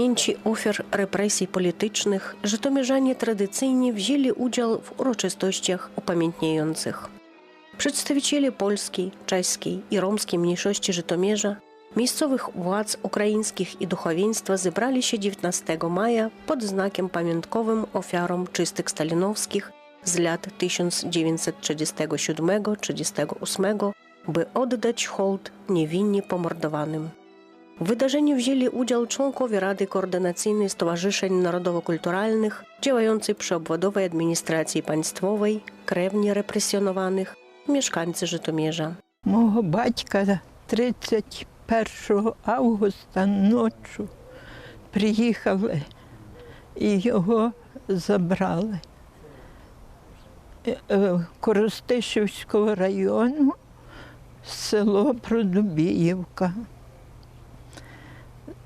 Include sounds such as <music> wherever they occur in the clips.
pamięci ofiar represji politycznych żytomierzanie tradycyjnie wzięli udział w uroczystościach upamiętniających. Przedstawiciele polskiej, czeskiej i romskiej mniejszości Żytomierza, miejscowych władz ukraińskich i duchowieństwa zebrali się 19 maja pod znakiem pamiątkowym ofiarom czystek stalinowskich z lat 1937-38, by oddać hołd niewinnie pomordowanym. W wydarzeniu wzięli udział członkowie Rady Koordynacyjnej Stowarzyszeń Narodowo-Kulturalnych działającej przy obwodowej administracji państwowej, krewni represjonowanych, mieszkańcy Żytomierza. Мого батька 31 августа ночі приїхали і його забрали Е, е, Коростишівського району, село Продубіївка.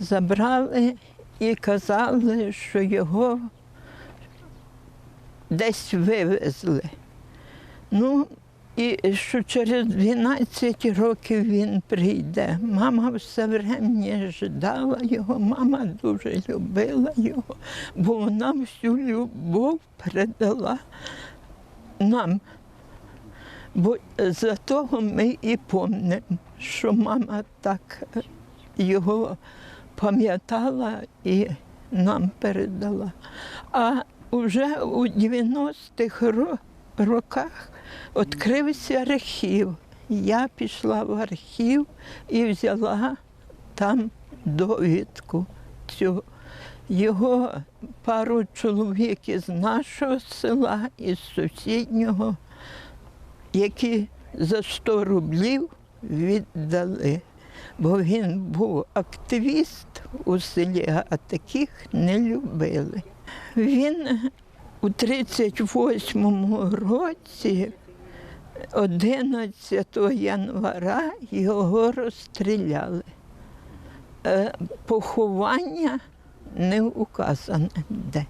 Забрали і казали, що його десь вивезли. Ну, і що через 12 років він прийде. Мама все время ждала його, мама дуже любила його, бо вона всю любов передала нам. Бо за того ми і пам'ятаємо, що мама так його пам'ятала і нам передала. А вже у 90-х роках відкрився архів. Я пішла в архів і взяла там довідку цю. Його пару чоловік із нашого села, із сусіднього, які за 100 рублів віддали. Бо він був активіст у селі, а таких не любили. Він у 38-му році, 11 января, його розстріляли. Е, Поховання не указане де.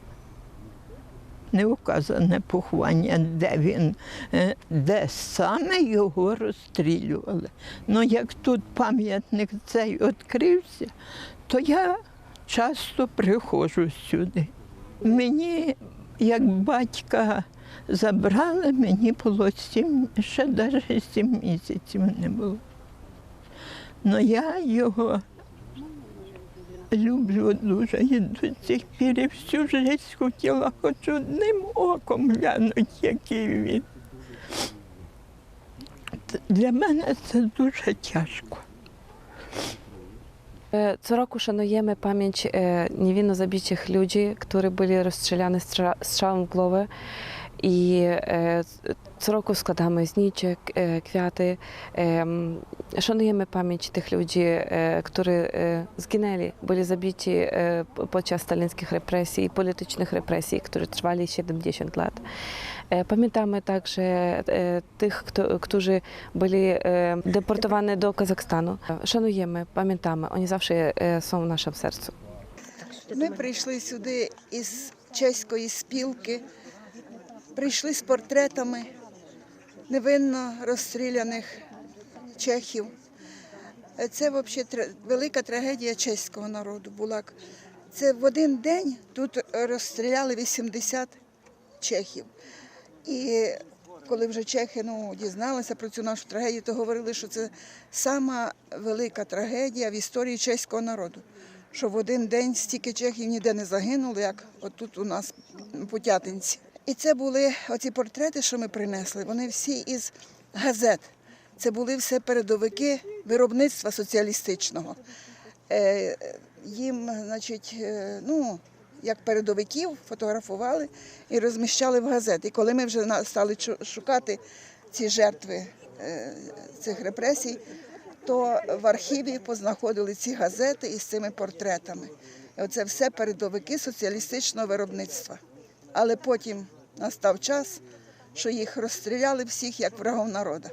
Не указане поховання, де він, е, де саме його розстрілювали. Ну, як тут пам'ятник цей відкрився, то я часто приходжу сюди. Мені, як батька забрали, мені було сім, ще навіть сім місяців не було. Ну я його люблю дуже і до цих пір і всю життя хотіла хоч одним оком глянути, який він. Для мене це дуже тяжко. E, pamięć e, niewinno zabitych ludzi, którzy byli rozstrzelani strzała- strzałem w głowę. E, e, kwiaty. Em, Szanujemy pamięć tych ludzi, e, którzy e, zginęli, byli zabici e, p- podczas stalinskich represji i politycznych represji, które trwali 70 lat. E, Pamiętamy także e, tych, kto, którzy byli e, deportowani do Kazachstanu. Szanujemy, pamiętamy, oni zawsze e, są w naszym sercu. Ми прийшли сюди із чеської спілки, прийшли з портретами невинно розстріляних чехів. Це взагалі велика трагедія чеського народу була. Це в один день тут розстріляли 80 чехів. І коли вже чехи ну, дізналися про цю нашу трагедію, то говорили, що це сама велика трагедія в історії чеського народу. Що в один день стільки чехів ніде не загинули, як отут у нас Путятинці. І це були оці портрети, що ми принесли, вони всі із газет. Це були все передовики виробництва соціалістичного. Е, їм, значить, е, ну, як передовиків фотографували і розміщали в газети. І коли ми вже стали шукати ці жертви е, цих репресій, то в архіві познаходили ці газети із цими портретами. І оце все передовики соціалістичного виробництва. Але потім настав час, що їх розстріляли всіх як врагов народу.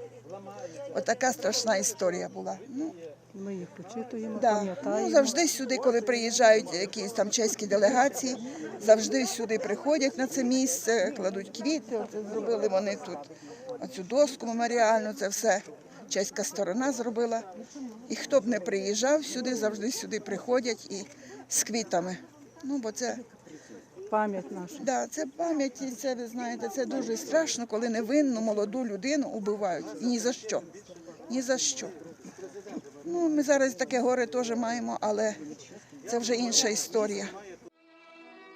Отака страшна історія була. Ну, Ми їх почитуємо, Да. пам'ятаємо. Ну, завжди сюди, коли приїжджають якісь там чеські делегації, завжди сюди приходять на це місце, кладуть квіти. Оце зробили вони тут оцю доску меморіальну, це все чеська сторона зробила. І хто б не приїжджав сюди, завжди сюди приходять і з квітами. Ну, бо це, Пам'ять наша. да, це пам'ять, і це, ви знаєте, це дуже страшно, коли невинну молоду людину убивають. І ні за що. Ні за що. Ну, ми зараз таке горе теж маємо, але це вже інша історія.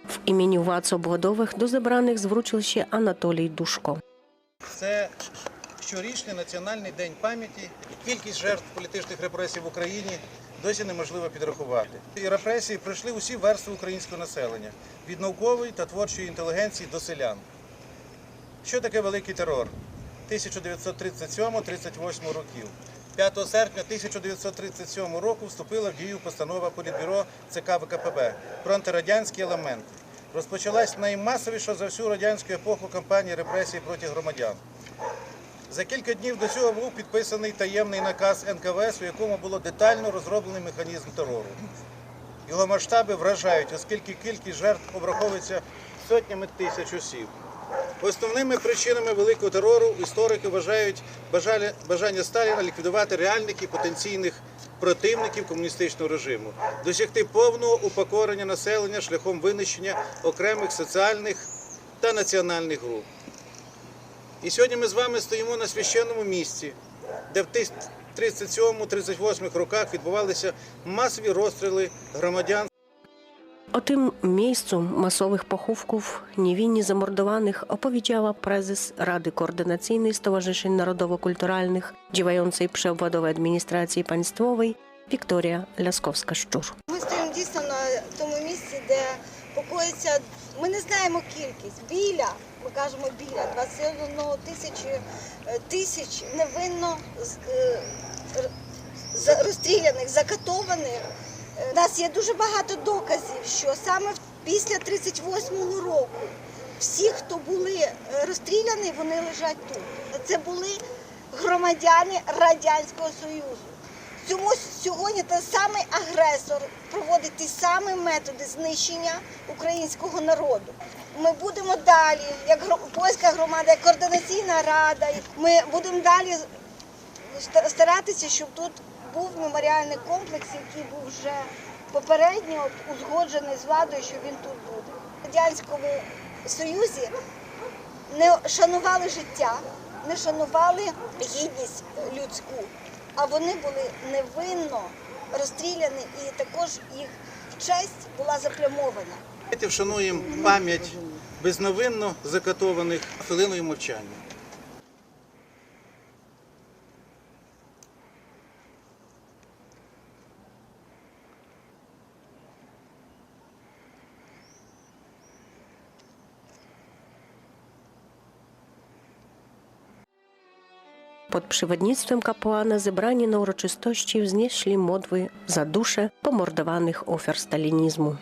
W imieniu władz obwodowych do zebranych zwrócił się Anatolij Duszko. Це щорічний національний день пам'яті. Кількість жертв політичних репресій в Україні досі неможливо підрахувати. І репресії пройшли усі верстви українського населення від наукової та творчої інтелігенції до селян. Що таке великий терор? 1937-38 років. 5 серпня 1937 року вступила в дію постанова Політбюро ЦК ВКПБ про антирадянський елемент. Розпочалась наймасовіша за всю радянську епоху кампанія репресій проти громадян. За кілька днів до цього був підписаний таємний наказ НКВС, у якому було детально розроблений механізм терору. Його масштаби вражають, оскільки кількість жертв обраховується сотнями тисяч осіб. Основними причинами великого терору історики вважають бажання, Сталіна ліквідувати реальних і потенційних противників комуністичного режиму, досягти повного упокорення населення шляхом винищення окремих соціальних та національних груп. І сьогодні ми з вами стоїмо на священному місці, де в 37-38 роках відбувалися масові розстріли громадян O tym miejscu masowych pochówków niewinnie zamordowanych opowiedziała prezes Rady Koordynacyjnej Stowarzyszeń Narodowo-Kulturalnych działającej przy obwodowej administracji państwowej Wiktoria Laskowska-Szczur. Знаємо кількість. Біля, ми кажемо біля 21 тисячі е, тисяч невинно е, розстріляних, закатованих. Е, У нас є дуже багато доказів, що саме після 38-го року всі, хто були е, розстріляні, вони лежать тут. Це були громадяни Радянського Союзу. Цьому сьогодні той самий агресор проводить ті самі методи знищення українського народу. Ми будемо далі, як польська громада, як координаційна рада. Ми будемо далі старатися, щоб тут був меморіальний комплекс, який був вже попередньо узгоджений з владою, що він тут буде. В Радянському Союзі не шанували життя, не шанували гідність людську, а вони були невинно розстріляні і також їх честь була заплямована. Давайте вшануємо пам'ять безновинно закатованих хвилиною мовчання. Pod przewodnictwem kapłana zebrani na uroczystości wznieśli modły za dusze pomordowanych ofiar stalinizmu.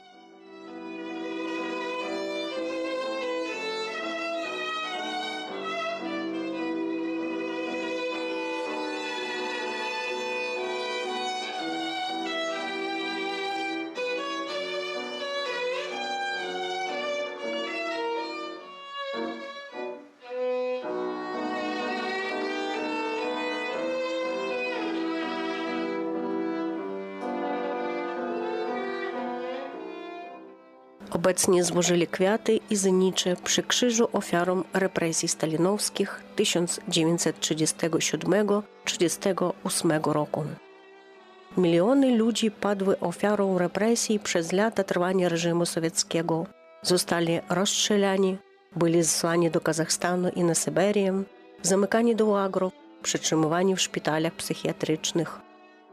Obecnie złożyli kwiaty i znicze przy krzyżu ofiarom represji stalinowskich 1937-38 roku. Miliony ludzi padły ofiarą represji przez lata trwania reżimu sowieckiego. Zostali rozstrzelani, byli zesłani do Kazachstanu i na Syberię, zamykani do łagrów, przetrzymywani w szpitalach psychiatrycznych.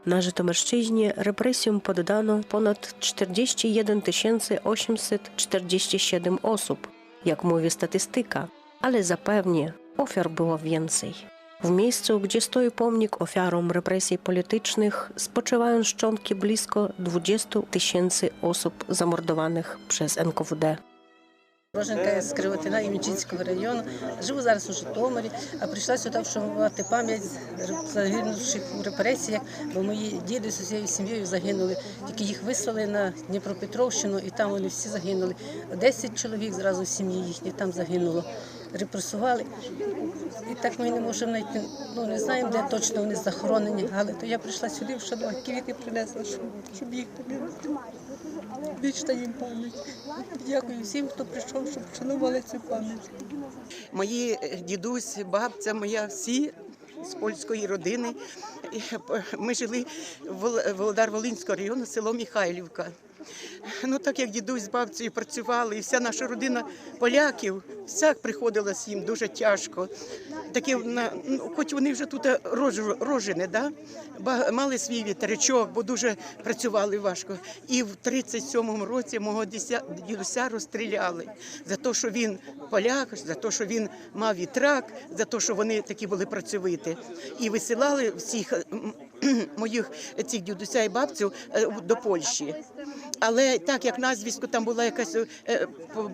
Na Żytomierszczyźnie represjom poddano ponad 41 847 osób, jak mówi statystyka, ale zapewnie ofiar było więcej. W miejscu, gdzie stoi pomnik ofiarom represji politycznych, spoczywają szczątki blisko 20 tysięcy osób zamordowanych przez NKWD. Роженка з Кривотина Імічинського району. Живу зараз у Житомирі, а прийшла сюди вшанувати пам'ять загинувших у репресіях, бо мої діди з усією сім'єю загинули. Тільки їх вислали на Дніпропетровщину, і там вони всі загинули. Десять чоловік зразу в сім'ї їхні там загинуло. Репресували. І так ми не можемо знайти, ну не знаємо, де точно вони захоронені. Але то я прийшла сюди, вшанувати квіти принесла, щоб, їх Вічна їм пам'ять. Дякую всім, хто прийшов, щоб вшанували цю пам'ять. Мої е, дідусь, бабця моя, всі з польської родини. Е, Ми жили в Вол- Володар-Волинського району, село Михайлівка. Ну, так як дідусь з бабцею працювали, і вся наша родина поляків, вся приходилось їм дуже тяжко. Таке, на- ну, хоч вони вже тут рож- рожені, да? мали свій вітеричок, бо дуже працювали важко. І в 37-му році мого дідуся розстріляли за те, що він поляк, за те, що він мав вітрак, за те, що вони такі були працьовиті. І висилали всіх <clears throat> моїх цих дідуся і бабцю е, до Польщі. Але так як назвіску там була якась е,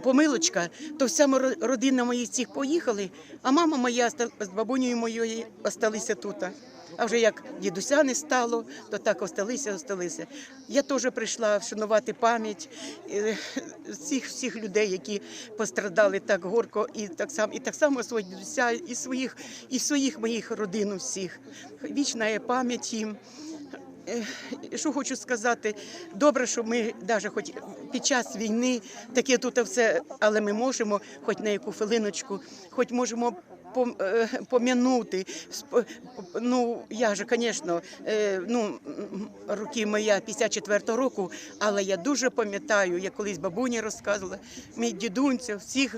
помилочка, то вся родина моїх цих поїхали, а мама моя з бабунею моєю осталися тут. А вже як дідуся не стало, то так осталися, осталися. Я теж прийшла вшанувати пам'ять е, всіх всіх людей, які пострадали так горко, і так само, і так само свого дідуся, і своїх, і своїх моїх родин всіх. Вічна пам'ять їм. Що хочу сказати, добре, що ми навіть хоч під час війни таке тут все, але ми можемо, хоч на яку хвилиночку, хоч можемо е, пом'янути. Ну, я ж, звісно, е, ну, роки моя 54 року, але я дуже пам'ятаю, я колись бабуні розказувала, мій дідунця, всіх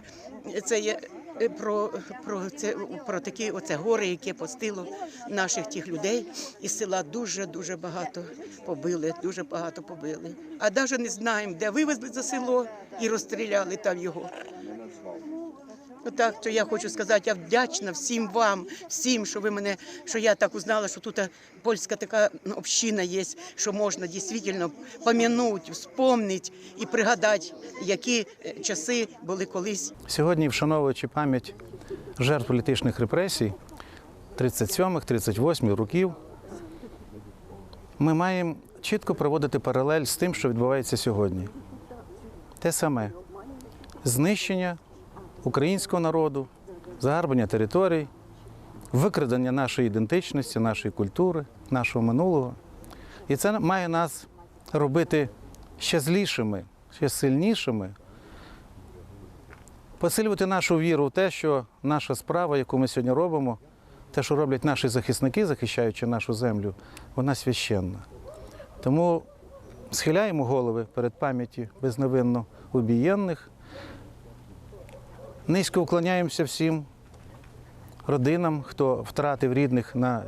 це є. Е, Про, про це про такі оце горе, яке постило наших тих людей із села дуже дуже багато побили, дуже багато побили. А навіть не знаємо, де вивезли за село і розстріляли там його. Отак, то я хочу сказати, я вдячна всім вам, всім, що ви мене, що я так узнала, що тут польська така ну, община є, що можна дійсно пам'янути, вспомнити і пригадати, які е, часи були колись. Сьогодні, вшановуючи пам'ять жертв політичних репресій 37-38 років, ми маємо чітко проводити паралель з тим, що відбувається сьогодні. Те саме знищення українського народу, загарбання територій, викрадення нашої ідентичності, нашої культури, нашого минулого. І це має нас робити ще злішими, ще сильнішими, посилювати нашу віру в те, що наша справа, яку ми сьогодні робимо, те, що роблять наші захисники, захищаючи нашу землю, вона священна. Тому схиляємо голови перед пам'яті безневинно убієнних, низько уклоняємося всім родинам, хто втратив рідних на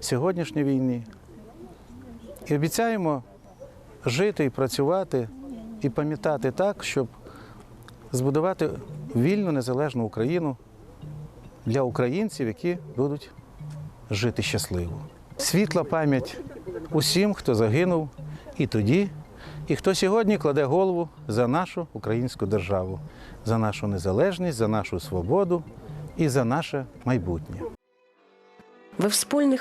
сьогоднішній війні. І обіцяємо жити і працювати, і пам'ятати так, щоб збудувати вільну незалежну Україну для українців, які будуть жити щасливо. Світла пам'ять усім, хто загинув і тоді, і хто сьогодні кладе голову за нашу українську державу, за нашу незалежність, за нашу свободу і за наше майбутнє.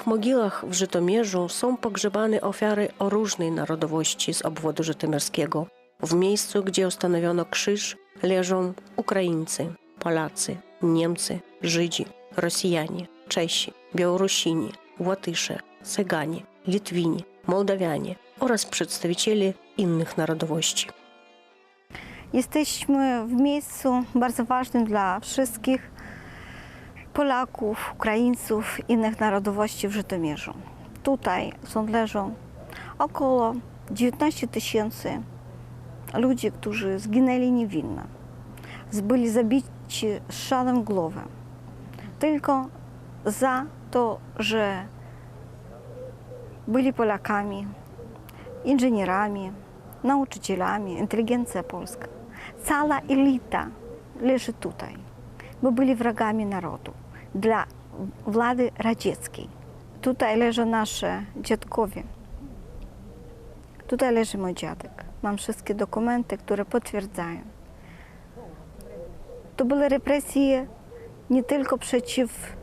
Mogilach w Żytomierzu są pogrzebane ofiary o różnej narodowości z obwodu żytomierskiego. W miejscu, gdzie ustanowiono krzyż, leżą Ukraińcy, Polacy, Niemcy, Żydzi, Rosjanie, Czesi, Białorusini, Łatysze, Cyganie, Litwini, Mołdawianie oraz przedstawiciele innych narodowości. Jesteśmy w miejscu bardzo ważnym dla wszystkich Polaków, Ukraińców, innych narodowości w Żytomierzu. Tutaj są leżą około 19 tysięcy ludzi, którzy zginęli niewinno. Byli zabici strzałem w głowę. Tylko za to, że byli Polakami, inżynierami, nauczycielami, inteligencja polska. Cała elita leży tutaj, bo byli wrogami narodu dla władzy radzieckiej. Tutaj leżą nasze dziadkowie. Tutaj leży mój dziadek. Mam wszystkie dokumenty, które potwierdzają. To były represje nie tylko przeciw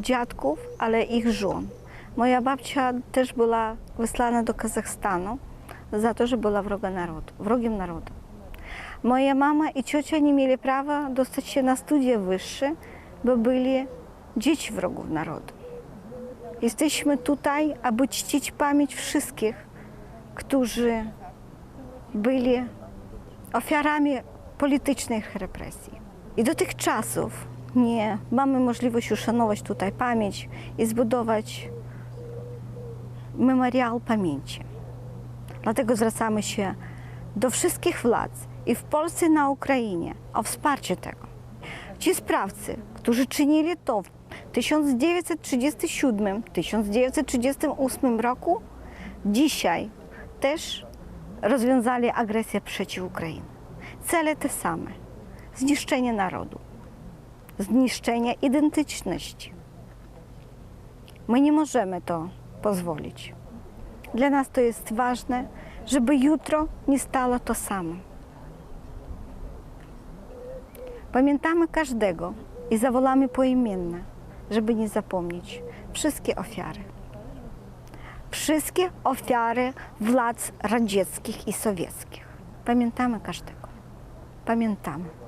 dziadków, ale ich żon. Moja babcia też była wysłana do Kazachstanu za to, że była wroga narodu, wrogiem narodu. Moja mama i ciocia nie mieli prawa dostać się na studia wyższe, bo byli dzieci wrogów narodu. Jesteśmy tutaj, aby czcić pamięć wszystkich, którzy byli ofiarami politycznych represji. I do tych czasów nie mamy możliwości uszanować tutaj pamięć i zbudować memoriał pamięci. Dlatego zwracamy się do wszystkich władz i w Polsce, i na Ukrainie o wsparcie tego. Ci sprawcy, którzy czynili to w 1937-1938 roku, dzisiaj też rozwiązali agresję przeciw Ukrainie. Cele te same: zniszczenie narodu, zniszczenie identyczności. My nie możemy to pozwolić. Dla nas to jest ważne, żeby jutro nie stało to samo. Pamiętamy każdego i zawolamy poimienne, żeby nie zapomnieć wszystkie ofiary. Wszystkie ofiary władz radzieckich i sowieckich. Pamiętamy każdego. Pamiętamy.